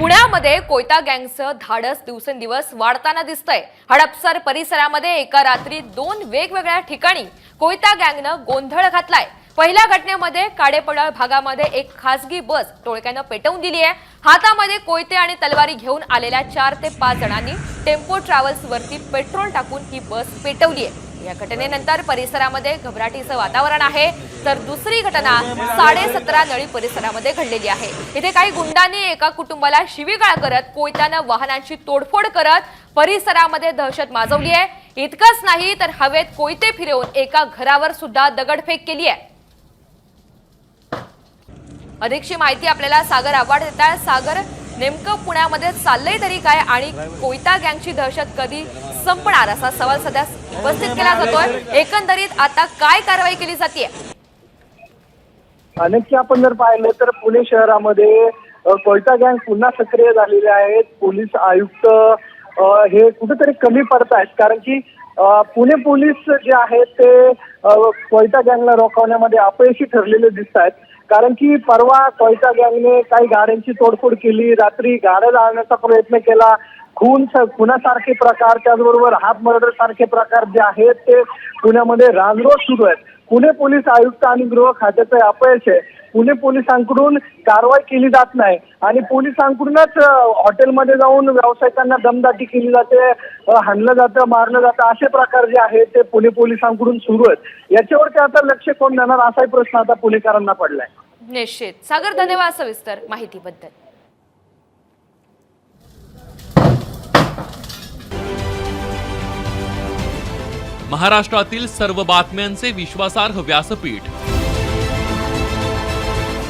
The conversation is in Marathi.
पुण्यामध्ये कोयता गँगचं धाडस दिवसेंदिवस वाढताना दिसतंय. हडपसर परिसरामध्ये एका रात्री दोन वेगवेगळ्या ठिकाणी कोयता गँगनं गोंधळ घातलाय. पहिल्या घटनेमध्ये काडेपडाळ भागामध्ये एक खासगी बस टोळक्यानं पेटवून दिली आहे. हातामध्ये कोयते आणि तलवारी घेऊन आलेल्या चार ते पाच जणांनी टेम्पो ट्रॅव्हल्सवरती पेट्रोल टाकून ही बस पेटवली आहे. या घटनेनंतर परिसरामध्ये घबराटीचं वातावरण आहे. तर दुसरी घटना साडे सतरा नळी परिसरामध्ये घडलेली आहे. इथे काही गुंडांनी एका कुटुंबाला शिवीगाळ करत कोयत्यानं वाहनांची तोडफोड करत परिसरामध्ये दहशत माजवली आहे. इतकंच नाही तर हवेत कोयते फिरवून एका घरावर सुद्धा दगडफेक केली आहे. अधिकची माहिती आपल्याला सागर आव्हाड देत आहे सागर नेमकं पुण्यामध्ये चाललंय तरी काय आणि कोयता गँगची दहशत कधी संपणार असा सवाल सध्या उपस्थित केला जातोय. एकंदरीत आता काय कारवाई केली जाते अनेक आपण जर पाहिलं तर पुणे शहरामध्ये कोयता गँग पुन्हा सक्रिय झालेले आहेत. पोलीस आयुक्त हे कुठेतरी कमी पडत आहेत कारण की पुणे पोलीस जे आहेत ते कोयता गँगला रोखवण्यामध्ये अपयशी ठरलेले दिसत आहेत कारण की परवा कोयता गँगने काही गाड्यांची तोडफोड केली रात्री गाड्या जाळण्याचा प्रयत्न केला. खून खुनासारखे प्रकार त्याचबरोबर हात मर्डर सारखे प्रकार जे आहेत ते पुण्यामध्ये राजरोज सुरू आहेत. पुणे पोलीस आयुक्त आणि गृह खात्याचं अपयश आहे. पुणे पोलिसांकडून कारवाई केली जात नाही. आणि पोलिसांकडूनच हॉटेलमध्ये जाऊन व्यावसायिकांना दमदाटी केली जाते हाणलं जातं मारलं जातं असे प्रकार जे आहेत ते पुणे पोलिसांकडून सुरू आहेत. याच्यावरती आता लक्ष कोण देणार असाही प्रश्न आता पुणेकरांना पडलाय. निश्चित. सागर धन्यवाद सविस्तर माहितीबद्दल. महाराष्ट्रातील सर्व बातम्यांचे विश्वासार्ह व्यासपीठ.